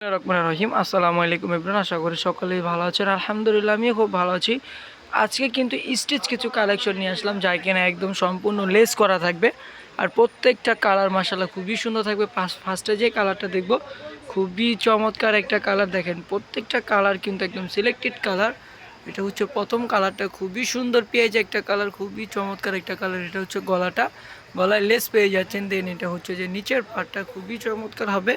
রহিম। আসসালামু আলাইকুম ইবরান আশা করি সকলেই ভালো আছেন। আলহামদুলিল্লাহ, আমিও খুব ভালো আছি। আজকে কিন্তু স্টিচ কিছু কালেকশন নিয়ে আসলাম, যা কিনা একদম সম্পূর্ণ লেস করা থাকবে। আর প্রত্যেকটা কালার মাসাল্লাহ খুবই সুন্দর থাকবে। ফার্স্টে যে কালারটা দেখব, খুবই চমৎকার একটা কালার দেখেন, প্রত্যেকটা কালার কিন্তু একদম সিলেক্টেড কালার এটা হচ্ছে প্রথম কালারটা খুবই সুন্দর পেঁয়াজ একটা কালার খুবই চমৎকার একটা কালার এটা হচ্ছে গলাটা। গলায় লেস পেয়ে যাচ্ছেন দেন এটা হচ্ছে যে নিচের পাটটা খুবই চমৎকার হবে।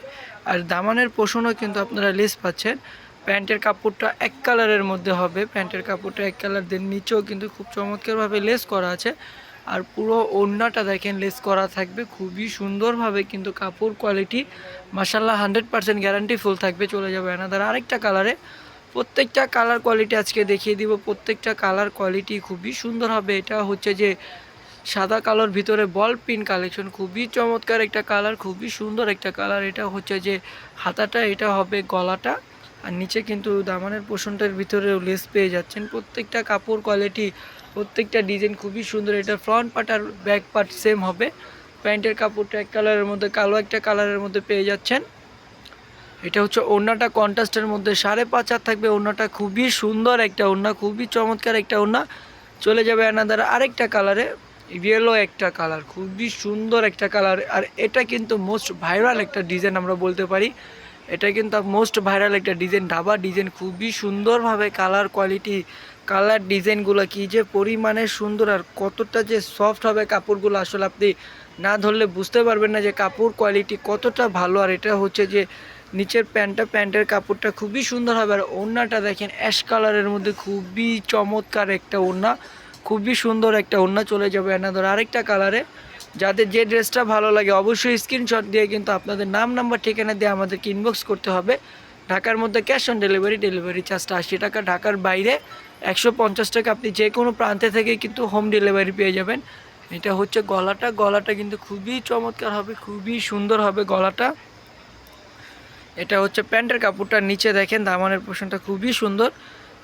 আর দামানের পোষণও কিন্তু আপনারা লেস পাচ্ছেন। প্যান্টের কাপড়টা এক কালারের মধ্যে হবে। প্যান্টের কাপড়টা এক কালার দেন নিচেও কিন্তু খুব চমৎকারভাবে লেস করা আছে। আর পুরো ওড়নাটা দেখেন লেস করা থাকবে। খুবই সুন্দরভাবে কিন্তু কাপড় কোয়ালিটি মাসাল্লাহ হান্ড্রেড পার্সেন্ট গ্যারান্টি ফুল থাকবে। চলে যাবে এনাদার আরেকটা কালারে প্রত্যেকটা কালার কোয়ালিটি আজকে দেখিয়ে দিব। প্রত্যেকটা কালার কোয়ালিটি খুবই সুন্দর হবে। এটা হচ্ছে যে সাদা কালোর ভিতরে বল পিন কালেকশন খুবই চমৎকার একটা কালার খুবই সুন্দর একটা কালার এটা হচ্ছে যে হাতাটা, এটা হবে গলাটা। আর নিচে কিন্তু দামানের পোষণটার ভিতরে লেস পেয়ে যাচ্ছেন। প্রত্যেকটা কাপড় কোয়ালিটি প্রত্যেকটা ডিজাইন খুবই সুন্দর। এটা ফ্রন্ট পার্ট আর ব্যাক পার্ট সেম হবে। প্যান্টের কাপড়টা এক কালারের মধ্যে, কালো একটা কালারের মধ্যে পেয়ে যাচ্ছেন। এটা হচ্ছে ওড়নাটা কন্ট্রাস্টের মধ্যে। সাড়ে পাঁচ হাত থাকবে ওড়নাটা। খুবই সুন্দর একটা ওড়না, খুবই চমৎকার একটা ওড়না। চলে যাবে এনাদার আরেকটা কালারে ইয়েলো একটা কালার খুবই সুন্দর একটা কালার আর এটা কিন্তু মোস্ট ভাইরাল একটা ডিজাইন আমরা বলতে পারি। এটা কিন্তু মোস্ট ভাইরাল একটা ডিজাইন ঢাবা ডিজাইন খুবই সুন্দরভাবে কালার কোয়ালিটি কালার ডিজাইনগুলো কী যে পরিমাণে সুন্দর আর কতটা যে সফট হবে কাপড়গুলো আসলে আপনি না ধরলে বুঝতে পারবেন না যে কাপড় কোয়ালিটি কতটা ভালো। আর এটা হচ্ছে যে নিচের প্যান্টটা, প্যান্টের কাপড়টা খুবই সুন্দর হবে। আর ওড়নাটা দেখেন অ্যাশ কালারের মধ্যে খুবই চমৎকার একটা ওড়না। খুবই সুন্দর একটা ওড়না চলে যাবে এনাদের আরেকটা কালারে যাদের যে ড্রেসটা ভালো লাগে অবশ্যই স্ক্রিনশট দিয়ে কিন্তু আপনাদের নাম নাম্বার ঠিকানা দিয়ে আমাদেরকে ইনবক্স করতে হবে। ঢাকার মধ্যে ক্যাশ অন ডেলিভারি ডেলিভারি চার্জটা আশি টাকা। ঢাকার বাইরে একশো পঞ্চাশ টাকা আপনি যে কোনো প্রান্তে থেকে কিন্তু হোম ডেলিভারি পেয়ে যাবেন। এটা হচ্ছে গলাটা। গলাটা কিন্তু খুবই চমৎকার হবে, খুবই সুন্দর হবে গলাটা। এটা হচ্ছে প্যান্টের কাপড়টা নিচে দেখেন, দামানের পোষণটা খুবই সুন্দর।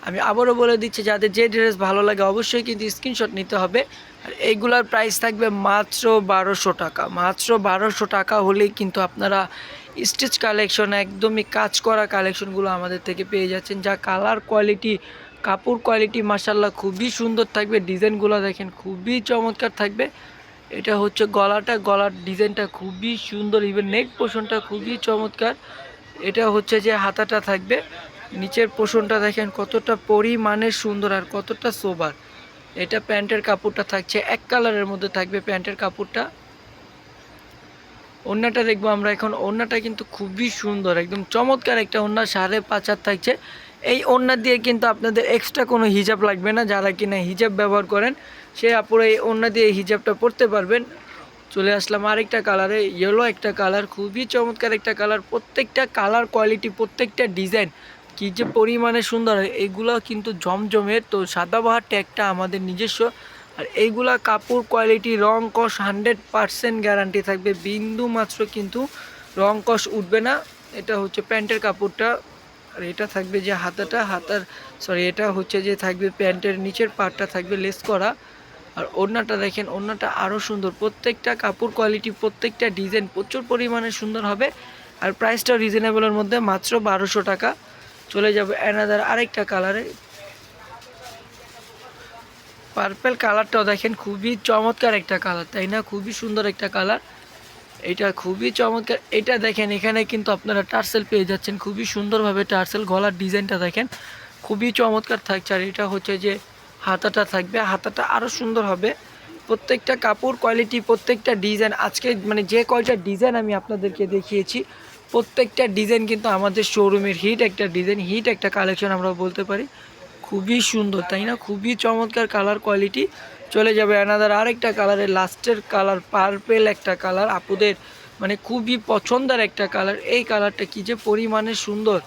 আমি আবারও বলে দিচ্ছি, যাদের যে ড্রেস ভালো লাগে অবশ্যই কিন্তু স্ক্রিনশট নিতে হবে। আর এইগুলার প্রাইস থাকবে মাত্র বারোশো টাকা। মাত্র বারোশো টাকা হলেই কিন্তু আপনারা স্টিচ কালেকশন একদমই কাজ করা কালেকশনগুলো আমাদের থেকে পেয়ে যাচ্ছেন। যা কালার কোয়ালিটি কাপড় কোয়ালিটি মাসাল্লাহ খুবই সুন্দর থাকবে। ডিজাইনগুলো দেখেন খুবই চমৎকার থাকবে। এটা হচ্ছে গলাটা, গলার ডিজাইনটা খুবই সুন্দর। ইভেন নেক পোষণটা খুবই চমৎকার। এটা হচ্ছে যে হাতাটা থাকবে। নিচের পোষণটা দেখেন কতটা পরিমাণে সুন্দর আর কতটা সোবার। এটা প্যান্টের কাপড়টা থাকছে, এক কালারের মধ্যে থাকবে প্যান্টের কাপড়টা। ওড়নাটা দেখব আমরা এখন। ওড়নাটা কিন্তু খুবই সুন্দর, একদম চমৎকার একটা ওড়না সাড়ে পাঁচ হাত থাকছে। এই ওড়না দিয়ে কিন্তু আপনাদের এক্সট্রা কোনো হিজাব লাগবে না, যারা কিনা হিজাব ব্যবহার করেন, সে আপুরা এই ওড়না দিয়ে হিজাবটা পরতে পারবেন। চলে আসলাম আরেকটা কালারে ইয়েলো একটা কালার, খুবই চমৎকার একটা কালার। প্রত্যেকটা কালার কোয়ালিটি প্রত্যেকটা ডিজাইন কী যে পরিমাণে সুন্দর এইগুলো কিন্তু জমজমের, তো সাদাবাহার ট্যাগটা আমাদের নিজস্ব। আর এইগুলা কাপড় কোয়ালিটি রং কস হান্ড্রেড পারসেন্ট গ্যারান্টি থাকবে, বিন্দু মাত্র কিন্তু রং কস উঠবে না। এটা হচ্ছে প্যান্টের কাপড়টা, আর এটা থাকবে যে হাতাটা, হাতার সরি এটা হচ্ছে যে থাকবে প্যান্টের নিচের পার্টটা থাকবে লেস করা। আর ওড়নাটা দেখেন, ওড়নাটা আরও সুন্দর, প্রত্যেকটা কাপড় কোয়ালিটি প্রত্যেকটা ডিজাইন প্রচুর পরিমাণে সুন্দর হবে। আর প্রাইসটা রিজনেবলের মধ্যে মাত্র বারোশো টাকা। চলে যাবে অ্যানাদার আরেকটা কালারে পার্পেল কালারটাও দেখেন, খুবই চমৎকার একটা কালার তাই না? খুবই সুন্দর একটা কালার এটা খুবই চমৎকার। এটা দেখেন, এখানে কিন্তু আপনারা টার্সেল পেয়ে যাচ্ছেন, খুবই সুন্দরভাবে টার্সেল গলার ডিজাইনটা দেখেন। খুবই চমৎকার থাকছে, আর এটা হচ্ছে যে হাতাটা থাকবে, হাতাটা আরও সুন্দর হবে। প্রত্যেকটা কাপড় কোয়ালিটি প্রত্যেকটা ডিজাইন আজকে মানে যে কয়টা ডিজাইন আমি আপনাদেরকে দেখিয়েছি প্রত্যেকটা ডিজাইন কিন্তু আমাদের শোরুমের হিট একটা ডিজাইন হিট একটা কালেকশন আমরা বলতে পারি। খুবই সুন্দর, তাই না? খুবই চমৎকার কালার কোয়ালিটি চলে যাবে অ্যানাদার আরেকটা কালারের লাস্টের কালার পার্পেল একটা কালার আপুদের মানে খুবই পছন্দের একটা কালার এই কালারটা কী যে পরিমাণে সুন্দর।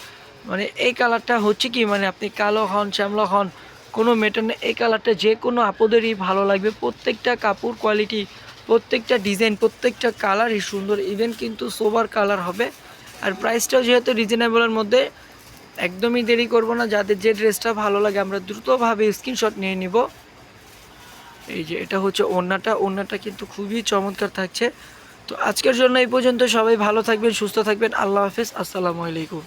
মানে এই কালারটা হচ্ছে কি মানে আপনি কালো হন, শ্যামলা হন, কোনো মেটার এই কালারটা যে কোনো আপুদেরই ভালো লাগবে। প্রত্যেকটা কাপড় কোয়ালিটি প্রত্যেকটা ডিজাইন প্রত্যেকটা কালারই সুন্দর ইভেন কিন্তু সোবার কালার হবে। আর প্রাইসটাও যেহেতু রিজনেবলের মধ্যে, একদমই দেরি করব না, যাদের যে ড্রেসটা ভালো লাগে, আমরা দ্রুতভাবে স্ক্রিনশট নিয়ে নিব। এই যে, এটা হচ্ছে ওড়নাটা ওড়নাটা কিন্তু খুবই চমৎকার থাকছে। তো আজকের জন্য এই পর্যন্ত, সবাই ভালো থাকবেন, সুস্থ থাকবেন, আল্লাহ হাফেজ, আসসালামু আলাইকুম।